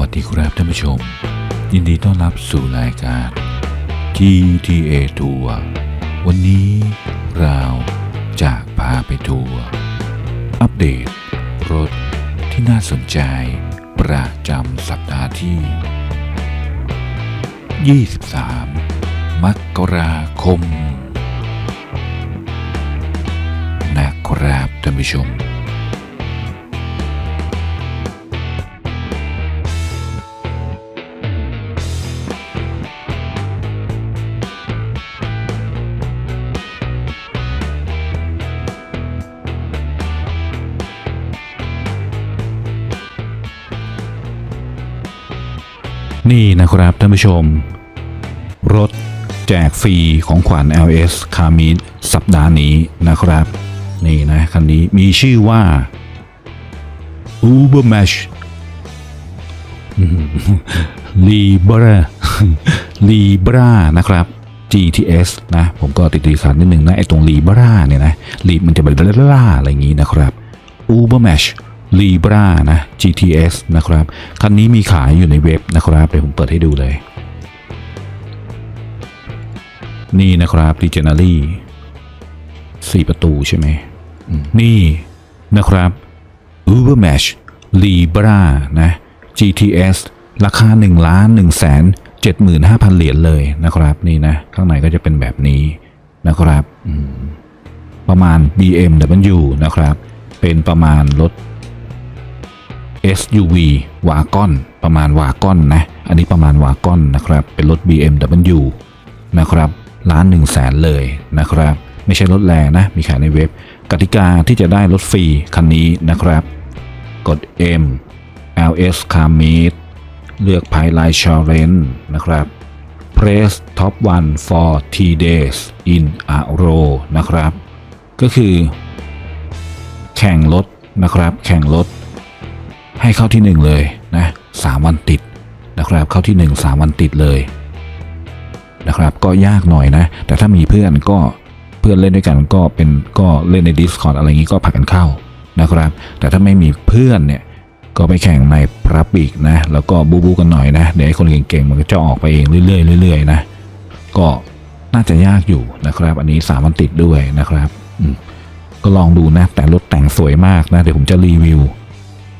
วัสดีครับท่านผู้ชม ยินดีต้อนรับสู่รายการ GTA Tour วันนี้เราจะพาไปทัวร์อัปเดต รถที่น่าสนใจ ประจำสัปดาห์ที่ 23 มกราคม นะครับท่านผู้ชม นะครับท่านผู้ชม รถแจกฟรีของขวัญ LS คามิสัปดาห์นี้นะครับ นี่นะคันนี้มีชื่อว่า Uber Mesh Libra Libra นะครับ GTS นะ ผมก็ติดตีขันนิดนึงนะ ไอ้ตรง Libra เนี่ยนะลีมันจะแบบล่าอะไรอย่างนี้นะครับ Uber Mesh Libra นะ GTS นะครับ คันนี้มีขายอยู่ในเว็บนะครับ เดี๋ยวผมเปิดให้ดูเลย นี่นะครับ d e g e n e r y สี่ประตูใช่ไหม นี่นะครับ Uber Mesh Libra นะ GTS ราคา1ล้าน1แสน75,000 เหรียญเลยนะครับ นี่นะ ข้างในก็จะเป็นแบบนี้นะครับ ประมาณ BMW นะครับ เป็นประมาณรถ SUV วากอนประมาณวากอนนะ อันนี้ประมาณวากอนนะครับ เป็นรถ BMW นะครับล้านหนึ่งแสนเลยนะครับ ไม่ใช่รถแรงนะ มีขายในเว็บ กติกาที่จะได้รถฟรีคันนี้นะครับ กด M LS Car Meet เลือกภายไลน์ Challenge นะครับ Press Top 1 for T days in a row นะครับ ก็คือ แข่งรถนะครับ แข่งรถ ให้เข้าที่หนึ่งเลยนะสามวันติดนะครับ เข้าที่หนึ่งสามวันติดเลยนะครับ ก็ยากหน่อยนะ แต่ถ้ามีเพื่อนก็เพื่อนเล่นด้วยกันก็เป็นก็เล่นใน Discord อะไรอย่างนี้ก็ผักกันเข้านะครับ แต่ถ้าไม่มีเพื่อนเนี่ยก็ไปแข่งในพระปีกนะ แล้วก็บูบูกันหน่อยนะ เดี๋ยวไอ้คนเก่งๆมันก็จะออกไปเองเรื่อยๆเรื่อยๆนะก็น่าจะยากอยู่นะครับ อันนี้สามวันติดด้วยนะครับก็ลองดูนะ แต่รถแต่งสวยมากนะ เดี๋ยวผมจะรีวิว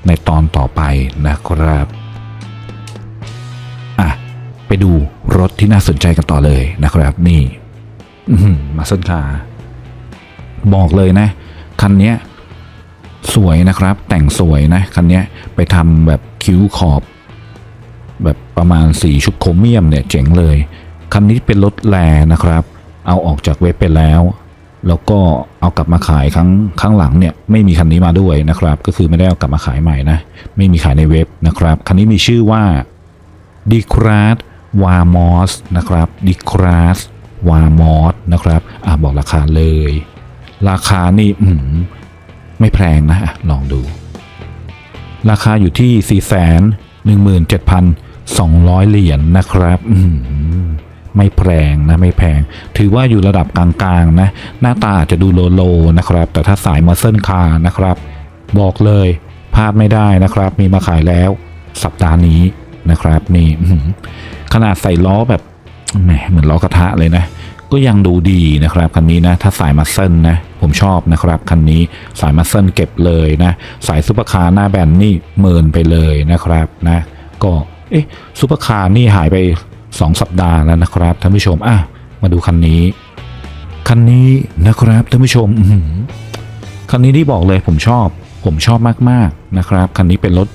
ในตอนต่อไปนะครับอะไปดูรถที่น่าสนใจกันต่อเลยนะครับ นี่มาสเซนคาบอกเลยนะ คันนี้สวยนะครับ แต่งสวยนะ คันนี้ไปทำแบบคิ้วขอบ แบบประมาณสีชุดโครเมียมเนี่ยเจ๋งเลย คันนี้เป็นรถแลนะครับ เอาออกจากเว็บไปแล้ว แล้วก็เอากลับมาขายครั้งครั้งหลังเนี่ยไม่มีคันนี้มาด้วยนะครับ ก็คือไม่ได้เอากลับมาขายใหม่นะไม่มีขายในเว็บนะครับคันนี้มีชื่อว่า d i c r a s w a m o s นะครับ d i c r a s w a m o s นะครับอะบอกราคาเลย ราคานี่อืมไม่แพงนะลองดู ราคาอยู่ที่ 4 1 7 2 0 0 เหรียญนะครับอืม ไม่แพงนะไม่แพง ถือว่าอยู่ระดับกลางๆนะหน้าตาอาจจะดูโลโลนะครับ แต่ถ้าสายมาเซิลคาร์นะครับ บอกเลยพลาดไม่ได้นะครับ มีมาขายแล้วสัปดาห์นี้นะครับนี่ขนาดใส่ล้อแบบแหมเหมือนล้อกระทะเลยนะ ก็ยังดูดีนะครับคันนี้นะ ถ้าสายมาเซิลนะผมชอบนะครับคันนี้สายมาเซิลเก็บเลยนะ สายซุปเปอร์คาร์หน้าแบนนี่เมินไปเลยนะครับนะ ก็เอ๊ะซุปเปอร์คาร์นี่หายไป 2 สัปดาห์แล้วนะครับท่านผู้ชมอะมาดูคันนี้ คันนี้นะครับท่านผู้ชมคันนี้ที่บอกเลยผมชอบ ผมชอบมากๆนะครับคันนี้เป็นรถ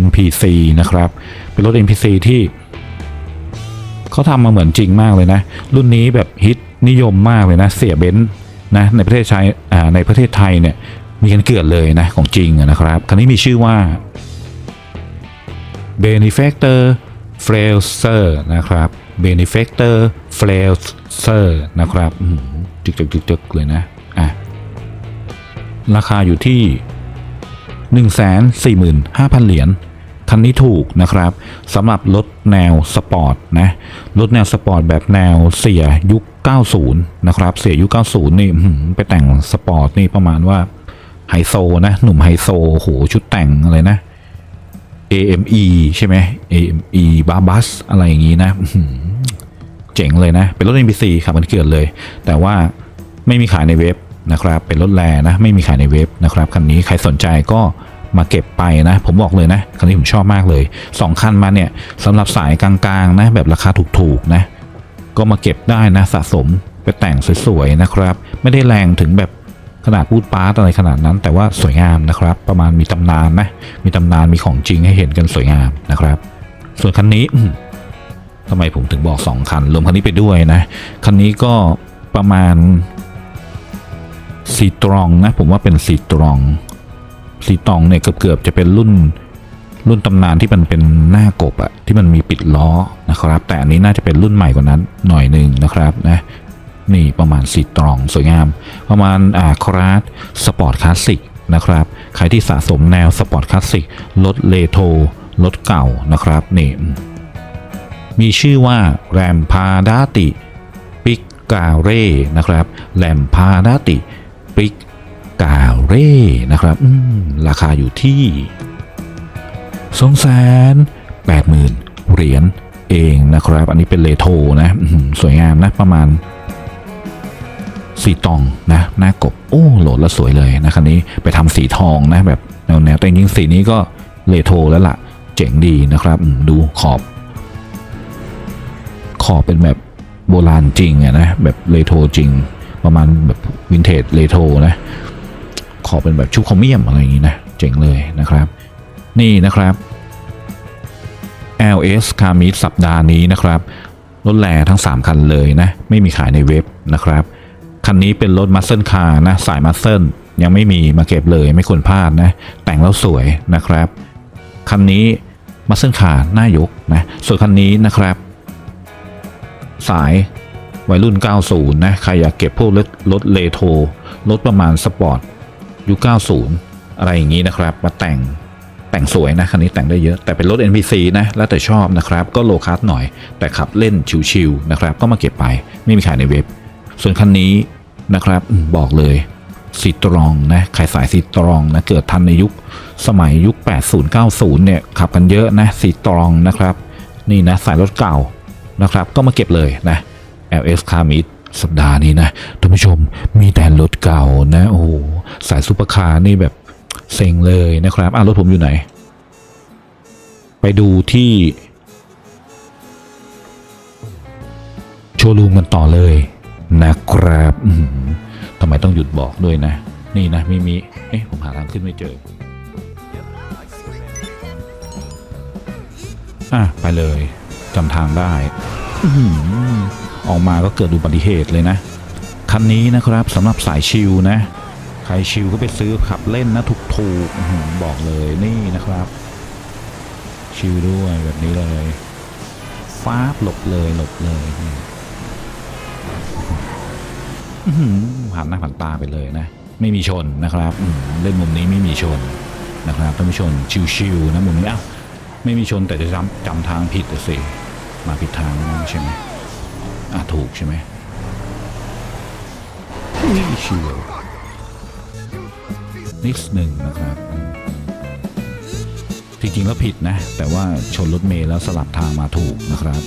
NPC นะครับ เป็นรถ NPC ที่เขาทำมาเหมือนจริงมากเลยนะ รุ่นนี้แบบฮิตนิยมมากเลยนะ เสียเบนซ์นะในประเทศไทยอ่าในประเทศไทยเนี่ยมีกันเกือบเลยนะของจริงนะครับ คันนี้มีชื่อว่า Benefactor f l a i s e r นะครับ Benefactor f l a i s e r นะครับอื้อหือจึกจึกจึกเลยนะอะราคาอยู่ที่ 145,000 เหรียญคันนี้ถูกนะครับสำหรับรถแนวสปอร์ตนะรถแนวสปอร์ตแบบแนวเสียยุค 90 นะครับ เสียยุค 90 นี่อื้อหือไปแต่งสปอร์ตนี่ประมาณว่าไฮโซนะ หนุ่มไฮโซโหชุดแต่งอะไรนะ AME ใช่ไหม AME b a b u s อะไรอย่างนี้นะเจ๋งเลยนะ เป็นรถ NPC ขับมันเกิดเลย แต่ว่าไม่มีขายในเว็บนะครับ เป็นรถแรนะ ไม่มีขายในเว็บนะครับ คันนี้ใครสนใจก็มาเก็บไปนะ ผมบอกเลยนะ คันนี้ผมชอบมากเลย 2 คันมาเนี่ยสำหรับสายกลางๆนะ แบบราคาถูกๆนะ ก็มาเก็บได้นะ สะสมไปแต่งสวยๆนะครับ ไม่ได้แรงถึงแบบ ขนาดพูดปาร์ตอะไรขนาดนั้น แต่ว่าสวยงามนะครับ ประมาณมีตำนานนะมีตำนานมีของจริงให้เห็นกันสวยงามนะครับ ส่วนคันนี้ทำไมผมถึงบอก 2 คันรวมคันนี้ไปด้วยนะคันนี้ก็ประมาณสีตรองนะผมว่าเป็นสีตรองสีตรองเนี่ยเกือบๆจะเป็นรุ่นรุ่นตำนานที่มันเป็นหน้ากบอะที่มันมีปิดล้อนะครับ แต่อันนี้น่าจะเป็นรุ่นใหม่กว่านั้นหน่อยหนึ่งนะครับนะ นี่ประมาณสีตรองสวยงาม ประมาณอ่าคราสสปอร์ตคลาสสิกนะครับ ใครที่สะสมแนวสปอร์ตคลาสสิกรถเลโทรถเก่านะครับนี่มีชื่อว่าแรมพาดาติปิกกาเร่นะครับแรมพาดาติปิกกาเร่นะครับอืมราคาอยู่ที่สองแสนแปดหมื่นเหรียญเองนะครับ อันนี้เป็นเลโทนะ สวยงามนะประมาณ สีตองนะหน้ากบโอ้โหลดแล้วสวยเลยนะคันนี้ไปทำสีทองนะแบบแนวแนวแต่จริงสีนี้ก็เลโทแล้วล่ะ เจ๋งดีนะครับดูขอบ ขอบเป็นแบบโบราณจริงอะนะแบบเลโทจริง ประมาณแบบวินเทจเลโทนะขอเป็นแบบชูคอมเมียมอะไรอย่างนี้นะเจ๋งเลยนะครับ นี่นะครับ LS คามิดสัปดาห์นี้นะครับรถแร่ทั้ง 3 คันเลยนะ ไม่มีขายในเว็บนะครับ คันนี้เป็นรถมัสเซิลคาร์นะสายมัสเซิลยังไม่มีมาเก็บเลยไม่ควรพลาดนะ แต่งแล้วสวยนะครับ คันนี้มัสเซิลคาร์หน้ายกนะส่วนคันนี้นะครับ สายวัยรุ่น 90 นะใครอยากเก็บพวกรถรถเลโทรถประมาณสปอร์ตยุค90 อะไรอย่างนี้นะครับ มาแต่งแต่งสวยนะคันนี้แต่งได้เยอะแต่เป็นรถ NPC นะแล้วแต่ชอบนะครับ ก็โลคัสหน่อย แต่ขับเล่นชิวๆนะครับ ก็มาเก็บไปไม่มีขายในเว็บ ส่วนคันนี้นะครับบอกเลยซีตรองนะใครสายซีตรองนะเกิดทันในยุคสมัยยุค 80 90 เนี่ยขับกันเยอะนะซีตรองนะครับ นี่นะสายรถเก่านะครับ ก็มาเก็บเลยนะ LS c a r m i d สัปดาห์นี้นะท่านผู้ชมมีแต่รถเก่านะโอ้สายซุปเปอร์คาร์นี่แบบเซ็งเลยนะครับอะรถผมอยู่ไหน ไปดูที่โชว์รูมกันต่อเลย นะครับทำไมต้องหยุดบอกด้วยนะ นี่นะมีมีเอ๊ะผมหาทางขึ้นไม่เจออะไปเลยจำทางได้ออกมาก็เกิดอุบัติเหตุเลยนะ คันนี้นะครับสำหรับสายชิลนะ ใครชิลก็ไปซื้อขับเล่นนะถูกถูกๆบอกเลยนี่นะครับ ชิลด้วยแบบนี้เลยฟ้าบหลบเลยหลบเลย ผ่านหน้าผ่านตาไปเลยนะ ไม่มีชนนะครับเล่นมุมนี้ไม่มีชนนะครับท่านผู้ชมชิวๆนะมุมนี้อ้าวไม่มีชนแต่จะจำจำทางผิดอะสิมาผิดทางใช่ไหมอะถูกใช่ไหมอุ้ยชิวนิดหนึ่งนะครับจริงๆแล้วผิดนะ แต่ว่าชนรถเมล์แล้วสลับทางมาถูกนะครับ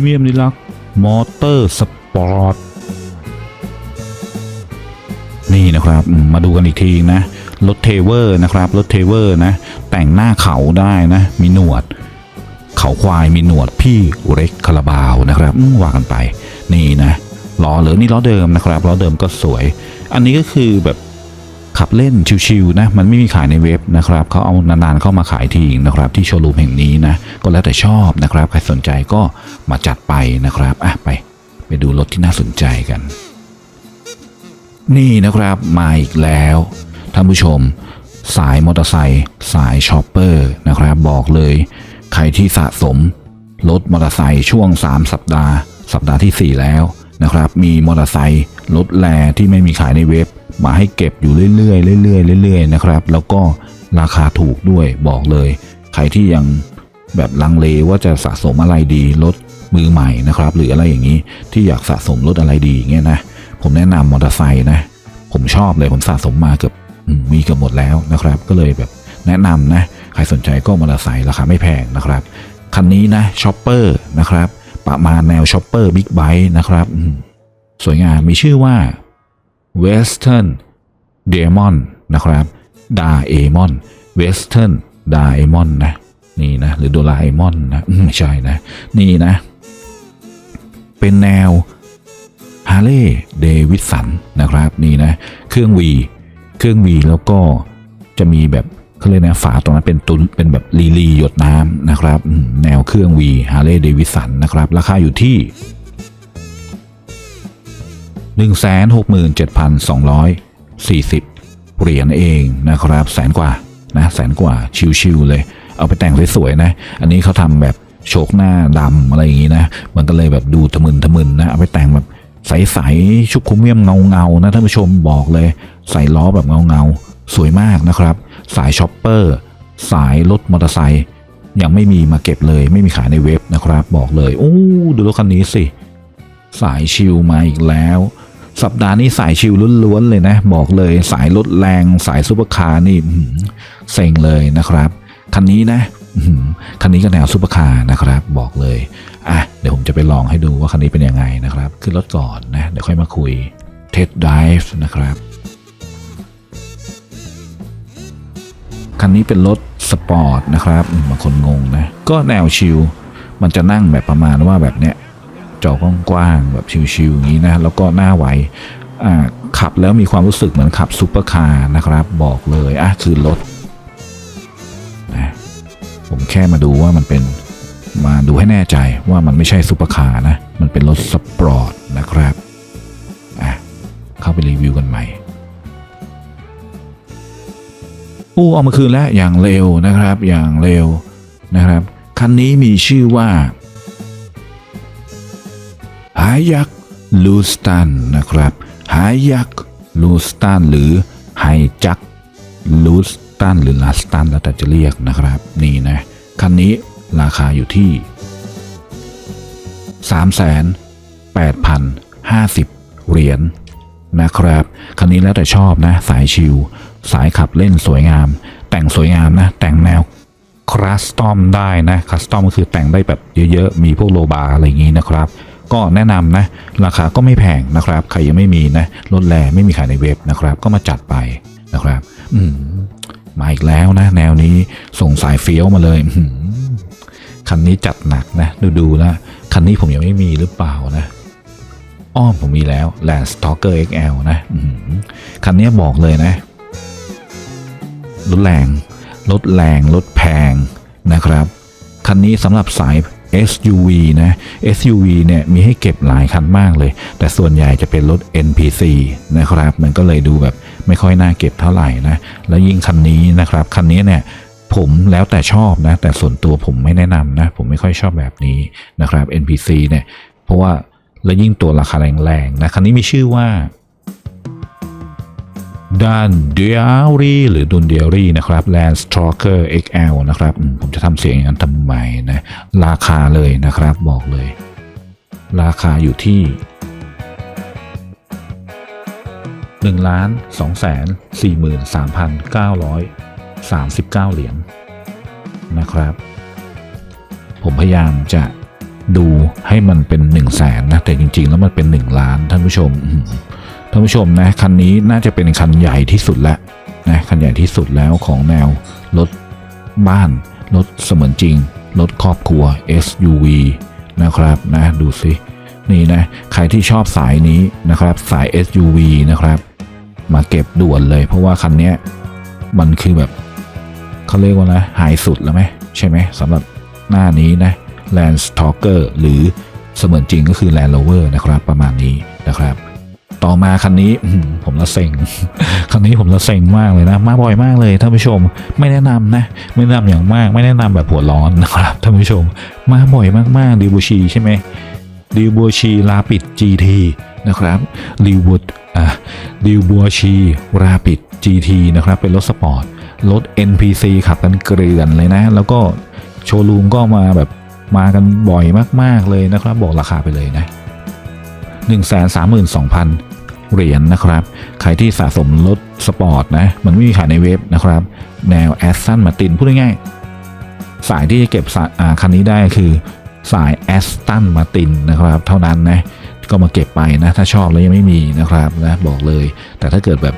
เมียมนิลัก มอเตอร์สปอร์ต นี่นะครับ มาดูกันอีกทีนะ รถเทเวอร์นะครับ รถเทเวอร์นะ แต่งหน้าเขาได้นะ มีหนวด เขาควายมีหนวดพี่เร็กคาราบาวนะครับว่ากันไป นี่นะล้อเหลือนี่ล้อเดิมนะครับล้อเดิมก็สวย อันนี้ก็คือแบบ ขับเล่นชิวๆนะมันไม่มีขายในเว็บนะครับเขาเอานานๆเข้ามาขายทีนะครับที่โชว์รูมแห่งนี้นะก็แล้วแต่ชอบนะครับ ใครสนใจก็มาจัดไปนะครับอะไปไปดูรถที่น่าสนใจกัน นี่นะครับมาอีกแล้วท่านผู้ชม สายมอเตอร์ไซค์สายชอปเปอร์นะครับบอกเลย ใครที่สะสมรถมอเตอร์ไซค์ช่วง 3 สัปดาห์ สัปดาห์ทีสี่4 แล้วนะครับ มีมอเตอร์ไซค์รถแลที่ไม่มีขายในเว็บ มาให้เก็บอยู่เรื่อยๆเรื่อยๆเรื่อยๆนะครับ แล้วก็ราคาถูกด้วยบอกเลย ใครที่ยังแบบลังเลว่าจะสะสมอะไรดีรถมือใหม่นะครับ หรืออะไรอย่างนี้ที่อยากสะสมรถอะไรดีเงี้ยนะผมแนะนำมอเตอร์ไซค์นะ ผมชอบเลยผมสะสมมาเกือบมีเกือบหมดแล้วนะครับ ก็เลยแบบแนะนำนะใครสนใจก็มอเตอร์ไซค์ราคาไม่แพงนะครับคันนี้นะช็อปเปอร์นะครับประมาณแนวช็อปเปอร์บิ๊กไบค์นะครับสวยงามมีชื่อว่า Western Diamond นะครับ d a e m o n Western d a e m o n นะนี่นะหรือโดราเอมอนนะไม่ใช่นะ นี่นะ เป็นแนวฮาร์เลย์เดวิสันนะครับนี่นะ เครื่อง V เครื่อง V แล้วก็จะมีแบบเขาเรียกนะฝาตรงนั้นเป็นตุนเป็นแบบลีลีหยดน้ำนะครับ แนวเครื่อง V ฮาร์เลย์เดวิสันนะครับ ราคาอยู่ที่ 167,240 เหรียญเองนะครับ แสนกว่านะแสนกว่าชิวๆเลย เอาไปแต่งสวยๆนะ อันนี้เขาทำแบบโชกหน้าดำอะไรอย่างงี้นะ มันก็เลยแบบดูทะมึนทะมึนนะ เอาไปแต่งแบบใสๆชุบคุมเมียมเงาๆนะท่านผู้ชมบอกเลย ใส่ล้อแบบเงาเงาๆ สวยมากนะครับ สายช็อปเปอร์ สายรถมอเตอร์ไซค์ยังไม่มีมาเก็บเลยไม่มีขายในเว็บนะครับ บอกเลย โอ้ดูรถคันนี้สิ สายชิลมาอีกแล้ว สัปดาห์นี้สายชิลล้วนๆเลยนะ บอกเลยสายรถแรงสายซุปเปอร์คาร์นี่เซ็งเลยนะครับ คันนี้นะคันนี้ก็แนวซุปเปอร์คาร์นะครับ บอกเลยอะเดี๋ยวผมจะไปลองให้ดูว่าคันนี้เป็นยังไงนะครับ ขึ้นรถก่อนนะ เดี๋ยวค่อยมาคุยเทสไดฟ์นะครับ คันนี้เป็นรถสปอร์ตนะครับบางคนงงนะ ก็แนวชิลมันจะนั่งแบบประมาณว่าแบบเนี้ย จอกว้างๆแบบชิวๆอย่างนี้นะแล้วก็หน้าไวขับแล้วมีความรู้สึกเหมือนขับซูเปอร์คาร์นะครับ บอกเลยอะคือรถนะผมแค่มาดูว่ามันเป็นมาดูให้แน่ใจว่ามันไม่ใช่ซูเปอร์คาร์นะ มันเป็นรถสปอร์ตนะครับอะเข้าไปรีวิวกันใหม่อู้เอามาคืนแล้วอย่างเร็วนะครับ อย่างเร็วนะครับ คันนี้มีชื่อว่าายักลูสตันนะครับ หายักลูสตันหรือไฮจักลูสตันหรือลาสตันแล้วแต่จะเรียกนะครับ นี่นะ คันนี้ราคาอยู่ที่ 3,8,050เหรียญนะครับ คันนี้แล้วแต่ชอบนะ สายชิลสายขับเล่นสวยงาม แต่งสวยงามนะ แต่งแนวครัสตอมได้นะคัสตอมก็คือแต่งได้แบบเยอะๆ มีพวกโลบาร์อะไรอย่างนี้นะครับ ก็แนะนำนะ ราคาก็ไม่แพงนะครับ ใครยังไม่มีนะรถแรไม่มีขายในเว็บนะครับ ก็มาจัดไปนะครับ อืมมาอีกแล้วนะ แนวนี้ส่งสายเฟี้ยวมาเลยคันนี้จัดหนักนะ ดูดูๆนะคันนี้ผมยังไม่มีหรือเปล่านะอ้อมผมมีแล้ว Land Stalker XL นะอื้อหือคันนี้บอกเลยนะรถแรงรถแรงรถแพงนะครับ คันนี้สำหรับสาย SUV นะ SUV เนี่ยมีให้เก็บหลายคันมากเลย แต่ส่วนใหญ่จะเป็นรถ NPC นะครับ มันก็เลยดูแบบไม่ค่อยน่าเก็บเท่าไหร่นะ แล้วยิ่งคันนี้นะครับ คันนี้เนี่ยผมแล้วแต่ชอบนะ แต่ส่วนตัวผมไม่แนะนำนะ ผมไม่ค่อยชอบแบบนี้นะครับ NPC เนี่ย เพราะว่าแล้วยิ่งตัวราคาแรงๆนะ คันนี้มีชื่อว่า ด้านเดียรีหรือดุนเดียรี่นะครับ Land Stalker XL นะครับ ผมจะทำเสียงอย่างนั้นทำไมนะ ราคาเลยนะครับบอกเลย ราคาอยู่ที่1ล้าน2แสน43,939เหรียญนะครับ ผมพยายามจะดูให้มันเป็น1 0 0 0 0แสนนะ แต่จริง ๆ แล้วมันเป็น1ล้านท่านผู้ชม ท่านผู้ชมนะคันนี้น่าจะเป็นคันใหญ่ที่สุดแล้วนะคันใหญ่ที่สุดแล้วของแนวรถบ้านรถเสมือนจริงรถครอบครัว SUV นะครับนะดูสินี่นะใครที่ชอบสายนี้นะครับสาย SUV นะครับ มาเก็บด่วนเลย เพราะว่าคันนี้มันคือแบบเขาเรียกว่านะไฮสุดแล้วไหมใช่ไหมสำหรับหน้านี้นะ Land Stalker หรือเสมือนจริงก็คือ Land Rover นะครับประมาณนี้นะครับ ต่อมาคันนี้ผมละเซ็งคันนี้ผมละเซ็งมากเลยนะ มาบ่อยมากเลยท่านผู้ชม ไม่แนะนำนะ ไม่แนะนำอย่างมาก ไม่แนะนำแบบหัวร้อนนะครับท่านผู้ชม มาบ่อยมากๆดิบูชีใช่ไหมดิบูชีลาปิด GT นะครับดิบูอะดิบูชีลาปิด GT นะครับ เป็นรถสปอร์ต รถ NPC ขับกันเกลื่อนเลยนะ แล้วก็โชว์รูมก็มาแบบมากันบ่อยมาก ๆ เลยนะครับ บอกราคาไปเลยนะ 132,000 เหรียญนะครับ ใครที่สะสมรถสปอร์ตนะ มันไม่มีขายในเว็บนะครับ แนวแอสตันมาตินพูดง่ายๆสายที่จะเก็บสายคันนี้ได้คือสายแอสตันมาตินนะครับ เท่านั้นนะ ก็มาเก็บไปนะ ถ้าชอบแล้วยังไม่มีนะครับนะบอกเลย แต่ถ้าเกิดแบบ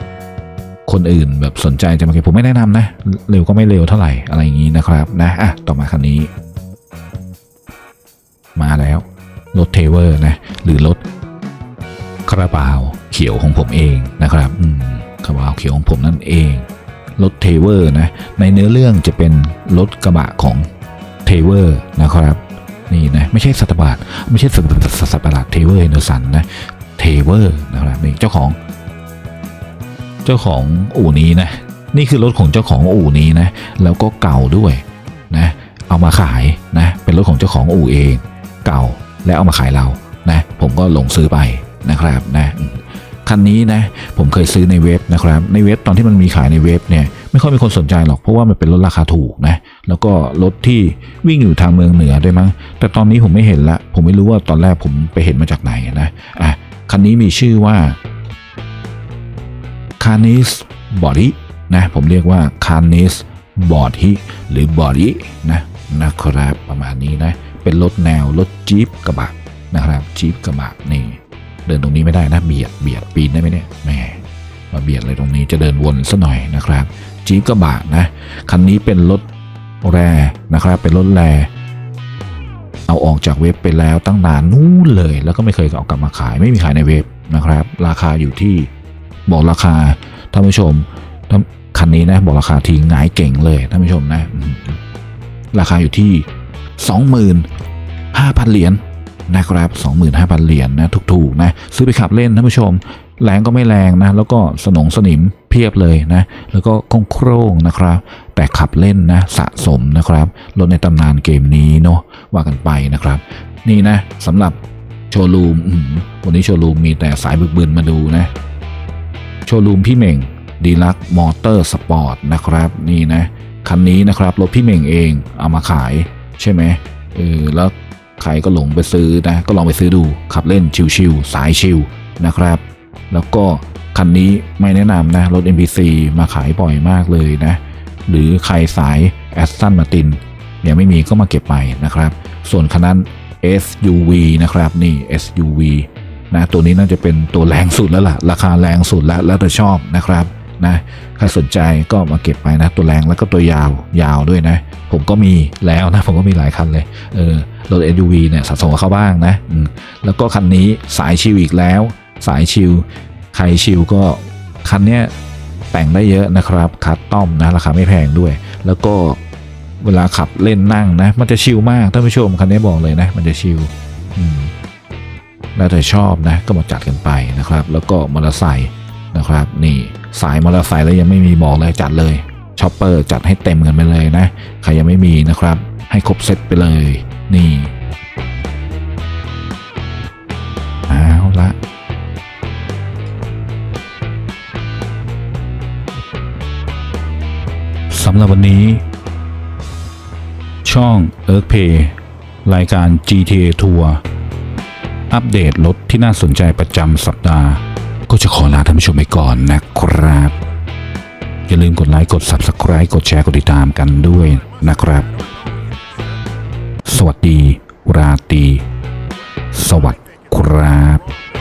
คนอื่นแบบสนใจจะมาเก็บผมไม่แนะนำนะ เร็วก็ไม่เร็วเท่าไหร่อะไรอย่างนี้นะครับนะอะต่อมาคันนี้ มาแล้วรถเทเวอร์นะ หรือรถคาราบาว เขียวของผมเองนะครับอืมคาราบาวเขียวของผมนั่นเอง รถเทเวอร์นะ ในเนื้อเรื่องจะเป็นรถกระบะของเทเวอร์นะครับ นี่นะ ไม่ใช่สัตว์ประหลาดไม่ใช่สัตว์สัตประหลาดเทเวอร์เฮนเดอร์สันนะ เทเวอร์นะครับนี่เจ้าของ เจ้าของอู่นี้นะ นี่คือรถของเจ้าของอู่นี้นะ แล้วก็เก่าด้วยนะ เอามาขายนะ เป็นรถของเจ้าของอู่เอง เก่าและเอามาขายเรานะ ผมก็ลงซื้อไปนะครับนะ คันนี้นะผมเคยซื้อในเว็บนะครับในเว็บตอนที่มันมีขายในเว็บเนี่ยไม่ค่อยมีคนสนใจหรอกเพราะว่ามันเป็นรถราคาถูกนะแล้วก็รถที่วิ่งอยู่ทางเมืองเหนือด้วยมั้งแต่ตอนนี้ผมไม่เห็นละ ผมไม่รู้ว่าตอนแรกผมไปเห็นมาจากไหนนะอะคันนี้มีชื่อว่าคานิสบอดี้นะผมเรียกว่าคานิสบอดี้หรือบอดี้นะนะครับประมาณนี้นะเป็นรถแนวรถจี๊ปกระบะนะครับจี๊ปกระบะนี่ เดินตรงนี้ไม่ได้นะเบียดเบียดปีนได้ไหมเนี่ยแหมมาเบียดอะไรตรงนี้จะเดินวนซะหน่อยนะครับจี๊ปกระบะนะคันนี้เป็นรถแรนะครับ เป็นรถแรเอาออกจากเว็บไปแล้วตั้งนานนู้นเลย แล้วก็ไม่เคยเอากลับมาขาย ไม่มีขายในเว็บนะครับ ราคาอยู่ที่บอกราคาท่านผู้ชมท่านคันนี้นะบอกราคาทีหงายเก่งเลยท่านผู้ชมนะ ราคาอยู่ที่ 25,000 เหรียญ นะครับ 25,000 เหรียญนะถูกๆนะซื้อไปขับเล่นท่านผู้ชม แรงก็ไม่แรงนะ แล้วก็สนองสนิมเพียบเลยนะ แล้วก็คงโครงนะครับ แต่ขับเล่นนะสะสมนะครับรถในตำนานเกมนี้เนาะว่ากันไปนะครับ นี่นะสำหรับโชว์รูมวันนี้โชว์รูมมีแต่สายบึกบึนมาดูนะโชว์รูมพี่เม่งดีลักมอเตอร์สปอร์ตนะครับนี่นะคันนี้นะครับรถพี่เม่งเองเอามาขายใช่ไหมเออแล้ว ใครก็หลงไปซื้อนะก็ลองไปซื้อดูขับเล่นชิวๆสายชิวนะครับ แล้วก็คันนี้ไม่แนะนำนะรถ NPC มาขายบ่อยมากเลยนะหรือใครสายแอสตันมาตินยังไม่มีก็มาเก็บไปนะครับ ส่วนคันนั้น SUV นะครับนี่ SUV นะตัวนี้น่าจะเป็นตัวแรงสุดแล้วล่ะ ราคาแรงสุดแล้วแล้วแต่ชอบนะครับ นะใครสนใจก็มาเก็บไปนะ ตัวแรงแล้วก็ตัวยาวยาวด้วยนะ ผมก็มีแล้วนะ ผมก็มีหลายคันเลยเออรถ SUV เนี่ยสะสมเข้าบ้างนะแล้วก็คันนี้สายชิลอีกแล้ว สายชิลใครชิลก็คันเนี้ยแต่งได้เยอะนะครับคัสตอมนะราคาไม่แพงด้วย แล้วก็เวลาขับเล่นนั่งนะ มันจะชิลมากท่านผู้ชมคันนี้บอกเลยนะ มันจะชิลแล้วแต่ชอบนะก็มาจัดกันไปนะครับ แล้วก็มอเตอร์ไซค์นะครับ นี่ สายมอเตอร์ไซค์แล้วยังไม่มีบอกเลยจัดเลยช็อปเปอร์จัดให้เต็มกันไปเลยนะ ใครยังไม่มีนะครับ ให้ครบเซตไปเลย นี่เอาละสำหรับวันนี้ ช่อง e a r t h p a y รายการ GTA Tour อัปเดตรถที่น่าสนใจประจำสัปดาห์ ก็จะขอลาท่านผู้ชมไปก่อนนะครับ อย่าลืมกดไลค์กด Subscribe กดแชร์กดติดตามกันด้วยนะครับ สวัสดี ราตรีสวัสดีครับ